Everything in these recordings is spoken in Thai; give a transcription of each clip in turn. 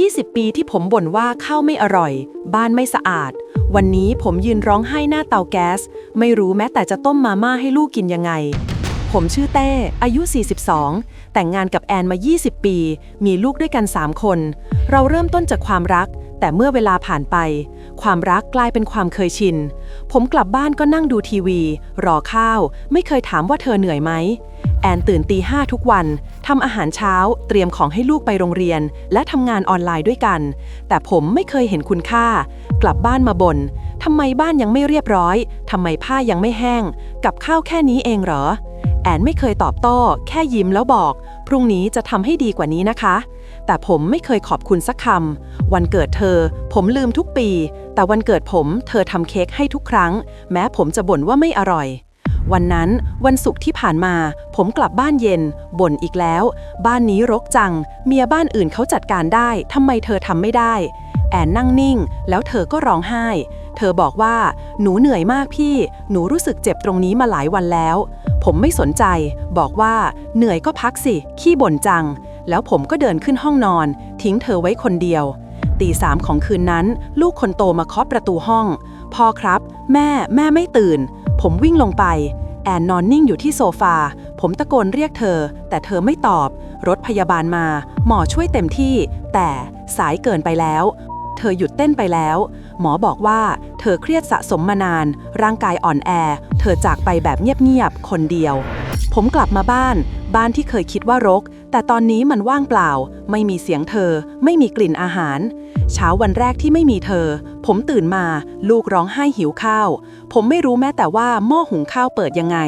20 ปีที่ผมบ่นว่าข้าวไม่อร่อย บ้านไม่สะอาด วันนี้ผมยืนร้องไห้หน้าเตาแก๊ส ไม่รู้แม้แต่จะต้มมาม่าให้ลูกกินยังไง ผมชื่อเต้ อายุ 42 แต่งงานกับแอนมา 20 ปี มีลูกด้วยกัน 3 คน เราเริ่มต้นจากความรัก แต่เมื่อเวลาผ่านไป ความรักกลายเป็นความเคยชิน ผมกลับบ้านก็นั่งดูทีวี รอข้าว ไม่เคยถามว่าเธอเหนื่อยไหม แอนตื่นตีห้าทุกวัน ทำอาหารเช้า เตรียมของให้ลูกไปโรงเรียน และทำงานออนไลน์ด้วยกัน แต่ผมไม่เคยเห็นคุณค่า กลับบ้านมาบน่นทำไมบ้านยังไม่เรียบร้อย ทำไมผ้ายังไม่แห้ง กับข้าวแค่นี้เองเหรอ แอนไม่เคยตอบโต้ แค่ยิ้มแล้วบอก พรุ่งนี้จะทำให้ดีกว่านี้นะคะ แต่ผมไม่เคยขอบคุณสักคำ วันเกิดเธอ ผมลืมทุกปี แต่วันเกิดผมเธอทำเค้กให้ทุกครั้ง แม้ผมจะบ่นว่าไม่อร่อย วันนั้นวันศุกร์ที่ผ่านมา ผมกลับบ้านเย็น บ่นอีกแล้ว บ้านนี้รกจัง เมียบ้านอื่นเขาจัดการได้ทำไมเธอทำไม่ได้ แอนนั่งนิ่ง แล้วเธอก็ร้องไห้ เธอบอกว่า หนูเหนื่อยมากพี่ หนูรู้สึกเจ็บตรงนี้มาหลายวันแล้ว ผมไม่สนใจ บอกว่า เหนื่อยก็พักสิ ขี้บ่นจัง แล้วผมก็เดินขึ้นห้องนอน ทิ้งเธอไว้คนเดียว ตีสามของคืนนั้น ลูกคนโตมาเคาะประตูห้อง พ่อครับ แม่ แม่ไม่ตื่น ผมวิ่งลงไป แอนนอนนิ่งอยู่ที่โซฟา ผมตะโกนเรียกเธอ แต่เธอไม่ตอบ รถพยาบาลมา หมอช่วยเต็มที่ แต่สายเกินไปแล้ว เธอหยุดเต้นไปแล้ว หมอบอกว่า เธอเครียดสะสมมานาน ร่างกายอ่อนแอ เธอจากไปแบบเงียบๆคนเดียว ผมกลับมาบ้าน บ้านที่เคยคิดว่ารก แต่ตอนนี้มันว่างเปล่า ไม่มีเสียงเธอ ไม่มีกลิ่นอาหาร เช้าวันแรกที่ไม่มีเธอ ผมตื่นมา ลูกร้องไห้หิวข้าว ผมไม่รู้แม้แต่ว่าหม้อหุงข้าวเปิดยังไง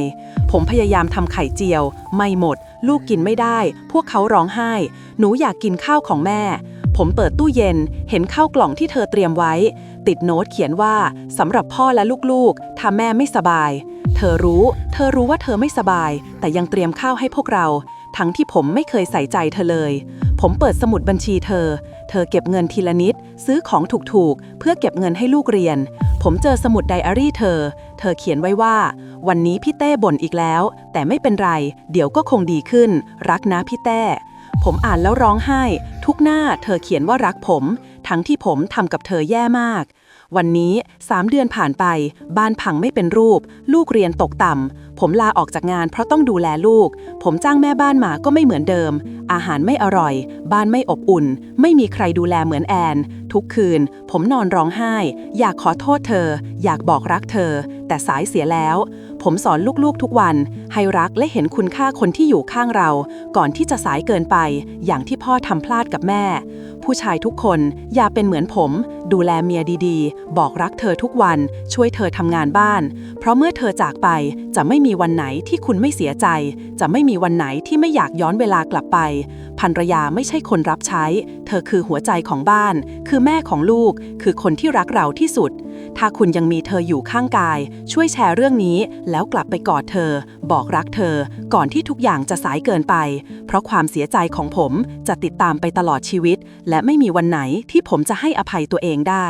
ผมพยายามทำไข่เจียว ไม่หมด ลูกกินไม่ได้ พวกเขาร้องไห้ หนูอยากกินข้าวของแม่ ผมเปิดตู้เย็น เห็นข้าวกล่องที่เธอเตรียมไว้ ติดโน้ตเขียนว่าสำหรับพ่อและลูกๆถ้าแม่ไม่สบาย ธอรู้ เธอรู้ว่าเธอไม่สบาย แต่ยังเตรียมข้าวให้พวกเรา ทั้งที่ผมไม่เคยใส่ใจเธอเลย ผมเปิดสมุดบัญชีเธอ เธอเก็บเงินทีละนิด ซื้อของถูกๆ เพื่อเก็บเงินให้ลูกเรียน ผมเจอสมุดไดอารี่เธอ เธอเขียนไว้ว่า วันนี้พี่เต้บ่นอีกแล้ว แต่ไม่เป็นไร เดี๋ยวก็คงดีขึ้น รักนะพี่เต้ผมอ่านแล้วร้องไห้ ทุกหน้าเธอเขียนว่ารักผม ทั้งที่ผมทำกับเธอแย่มาก วันนี้สามเดือนผ่านไป บ้านพังไม่เป็นรูป ลูกเรียนตกต่ำ ผมลาออกจากงานเพราะต้องดูแลลูก ผมจ้างแม่บ้านมาก็ไม่เหมือนเดิม อาหารไม่อร่อย บ้านไม่อบอุ่น ไม่มีใครดูแลเหมือนแอน ทุกคืน ผมนอนร้องไห้ อยากขอโทษเธอ อยากบอกรักเธอ แต่สายเสียแล้ว ผมสอนลูกๆทุกวัน ให้รักและเห็นคุณค่าคนที่อยู่ข้างเรา ก่อนที่จะสายเกินไป อย่างที่พ่อทำพลาดกับแม่ ผู้ชายทุกคนอย่าเป็นเหมือนผม ดูแลเมียดีๆ บอกรักเธอทุกวัน ช่วยเธอทำงานบ้าน เพราะเมื่อเธอจากไปจะไม่มีวันไหนที่คุณไม่เสียใจ จะไม่มีวันไหนที่ไม่อยากย้อนเวลากลับไปภรรยาไม่ใช่คนรับใช้ เธอคือหัวใจของบ้าน คือแม่ของลูก คือคนที่รักเราที่สุด ถ้าคุณยังมีเธออยู่ข้างกาย ช่วยแชร์เรื่องนี้ แล้วกลับไปกอดเธอ บอกรักเธอ ก่อนที่ทุกอย่างจะสายเกินไป เพราะความเสียใจของผมจะติดตามไปตลอดชีวิต และไม่มีวันไหนที่ผมจะให้อภัยตัวเองได้